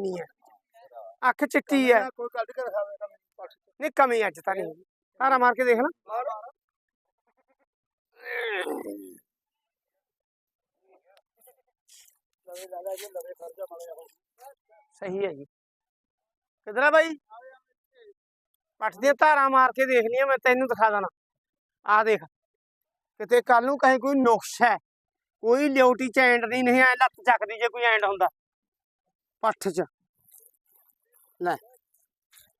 ਨਹੀਂ ਹੈ। ਅੱਖ ਚਿੱਟੀ ਹੈ। ਕੋਈ ਕੱਢ ਕੇ ਚ। ਨਹੀਂ ਕਮੀ ਅੱਜ ਤਾਂ ਨਹੀਂ। ਮਾਰ ਕੇ ਦੇਖ ਹੋ ਸਹੀ ਹੈ ਜੀ। ਕਿਧਰ ਬਾਈ? ਪੱਠ ਦੀਆਂ ਧਾਰਾਂ ਮਾਰ ਕੇ ਦੇਖ ਲਈਆਂ ਮੈਂ ਤੈਨੂੰ ਦਿਖਾ ਦਣਾ। ਆ ਦੇਖ। ਕਿਤੇ ਕੱਲ ਨੂੰ ਕਹੀਂ ਕੋਈ ਨੁਕਸ ਹੈ। ਕੋਈ ਲਿਉਟੀ ਚ ਐਂਡ ਨਹੀਂ ਨਹੀਂ ਐ ਲੱਤ ਚੱਕਦੀ ਜੇ ਕੋਈ ਐਂਡ ਹੁੰਦਾ। ਪੱਠ ਚ ਲੈ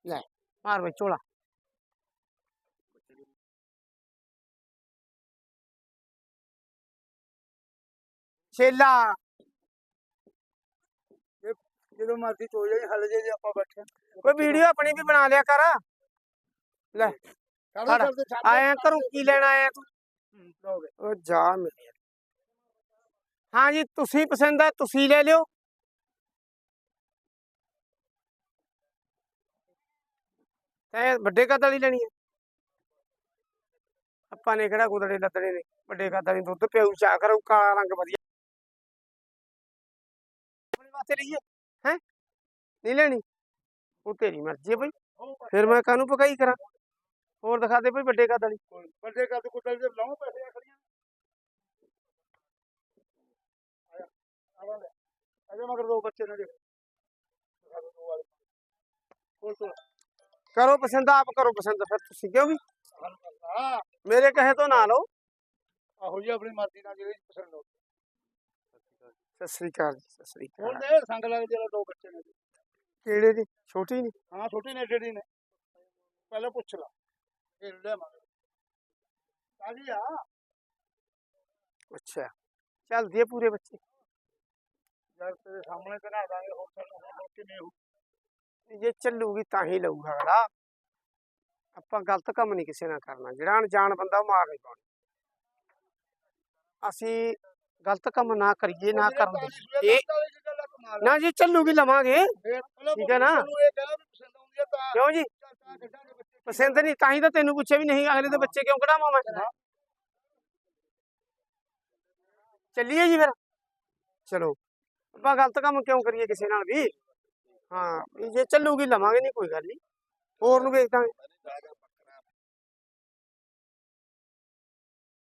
ਲੈ ਮਾਰ ਵੇ ਝੋਲਾ ਛੇਲਾ ਜਦੋਂ ਮਰਜ਼ੀ ਚੋ ਜਾਈ ਹਲ ਜੇ ਜੇ ਆਪਾਂ ਬੈਠੇ ਹਾਂ। ਕੋਈ ਵੀਡੀਓ ਆਪਣੀ ਵੀ ਬਣਾ ਲਿਆ ਕਰ ਲੈ ਛੱਡ ਫੜ। ਦੇ, ਛੱਡ ਦੇ, ਛੱਡ ਦੇ। ਆਇਆ ਕਰੂੰ ਕੀ ਲੈਣ ਆਇਆ ਤੂੰ ਲਓ ਵੇ। ਉਹ ਜਾ ਮੇਰੇ ਹਾਂ ਜੀ ਤੁਸੀਂ ਪਸੰਦ ਹੈ ਤੁਸੀਂ ਲੈ ਲਿਓ ਤੈਂ ਵੱਡੇ ਕੱਦ ਵਾਲੀ ਲੈਣੀ ਹੈ ਆਪਾਂ ਨੇ ਕਿਹੜਾ ਗੁਦੜੇ ਲੱਦਣੇ ਨੇ, ਵੱਡੇ ਕੱਦ ਵਾਲੀ ਦੁੱਧ ਪਿਆਉ ਚਾ ਕਰੋ, ਕਾਲਾ ਰੰਗ ਵਧੀਆ। ਆਪਣੇ ਵਾਸਤੇ ਲਈਏ ਹੈ? ਨਹੀਂ ਲੈਣੀ? ਉਹ ਤੇਰੀ ਮਰਜ਼ੀ ਹੈ ਬਈ। ਫਿਰ ਮੈਂ ਕਾਹਨੂੰ ਪਕਾਈ ਕਰਾਂ? ਹੋਰ ਦਿਖਾ ਦੇ ਬਈ ਵੱਡੇ ਕੱਦ ਵਾਲੀ। ਵੱਡੇ ਕੱਦ ਕੁੱਟਲ ਜੇ ਲਾਉਂ ਪੈਸੇ ਖੜੀਆਂ। ਅਜੇ ਮਗਰ ਦੋ ਬੱਚੇ ਨੇ ਦੇਖੋ। ਕੋਲ ਤੋਂ ਕਰੋ ਪਸੰਦ ਆਪ ਕਰੋ ਪਸੰਦ ਫਿਰ ਤੁਸੀਂ ਕਿਉਂ ਵੀ ਹਾਂ ਮੇਰੇ ਕਹੇ ਤੋਂ ਨਾ ਲਓ ਆਹੋ ਜੀ ਆਪਣੀ ਮਰਜ਼ੀ ਨਾਲ ਜਿਹੜੇ ਪਸੰਦ ਹੋ ਸਤਿ ਸ੍ਰੀ ਅਕਾਲ ਜੀ ਸਤਿ ਸ੍ਰੀ ਹੁਣ ਅਕਾਲ ਦੇ ਸੰਗ ਲੱਗ ਜਿਹੜਾ ਦੋ ਬੱਚੇ ਨੇ ਕਿਹੜੇ ਦੀ ਛੋਟੀ ਨਹੀਂ ਹਾਂ ਛੋਟੀ ਨੇ ਜਿਹੜੀ ਨੇ ਪਹਿਲਾਂ ਪੁੱਛ ਲਾ ਫਿਰ ਲੈ ਮਗਰ ਕਾਜੀ ਆ ਅੱਛਾ ਚੱਲਦੀ ਹੈ ਪੂਰੇ ਬੱਚੇ ਯਾਰ ਤੇਰੇ ਸਾਹਮਣੇ ਤੇ ਨਾ ਦਾਂਗੇ ਹੋਰ ਸਾਨੂੰ ਹੋਰ ਕਿਵੇਂ ਹੋ ਜੇ ਚੱਲੂਗੀ ਤਾਂ ਹੀ ਲਊਗਾ ਅਗਲਾ। ਆਪਾਂ ਗਲਤ ਕੰਮ ਨਹੀਂ ਕਿਸੇ ਨਾਲ ਕਰਨਾ। ਜਿਹੜਾ ਅਣਜਾਣ ਬੰਦਾ ਉਹ ਮਾਰ ਨਹੀਂ ਪਾਉਣੀ। ਅਸੀਂ ਗਲਤ ਕੰਮ ਨਾ ਕਰੀਏ ਨਾ ਕਰਨ ਦੇ ਇਹ ਨਾ ਜੀ ਚੱਲੂਗੀ ਲਵਾਂਗੇ। ਠੀਕ ਹੈ ਨਾ? ਕਿਉਂ ਜੀ? ਪਸੰਦ ਨਹੀਂ ਤਾਂ ਹੀ ਤਾਂ ਤੈਨੂੰ ਪੁੱਛਿਆ ਵੀ ਨਹੀਂ ਅਗਲੇ ਦੇ ਬੱਚੇ ਕਿਉਂ ਕਢਾਵਾਂ ਮੈਂ? ਚੱਲੀਏ ਜੀ ਫਿਰ। ਚਲੋ ਆਪਾਂ ਗਲਤ ਕੰਮ ਕਿਉਂ ਕਰੀਏ ਕਿਸੇ ਨਾਲ ਵੀ? ਹਾਂ ਵੀ ਜੇ ਚੱਲੂਗੀ ਲਵਾਂਗੇ ਨਹੀਂ ਕੋਈ ਗੱਲ ਨਹੀਂ ਹੋਰ ਨੂੰ ਵੇਚ ਦਾਂਗੇ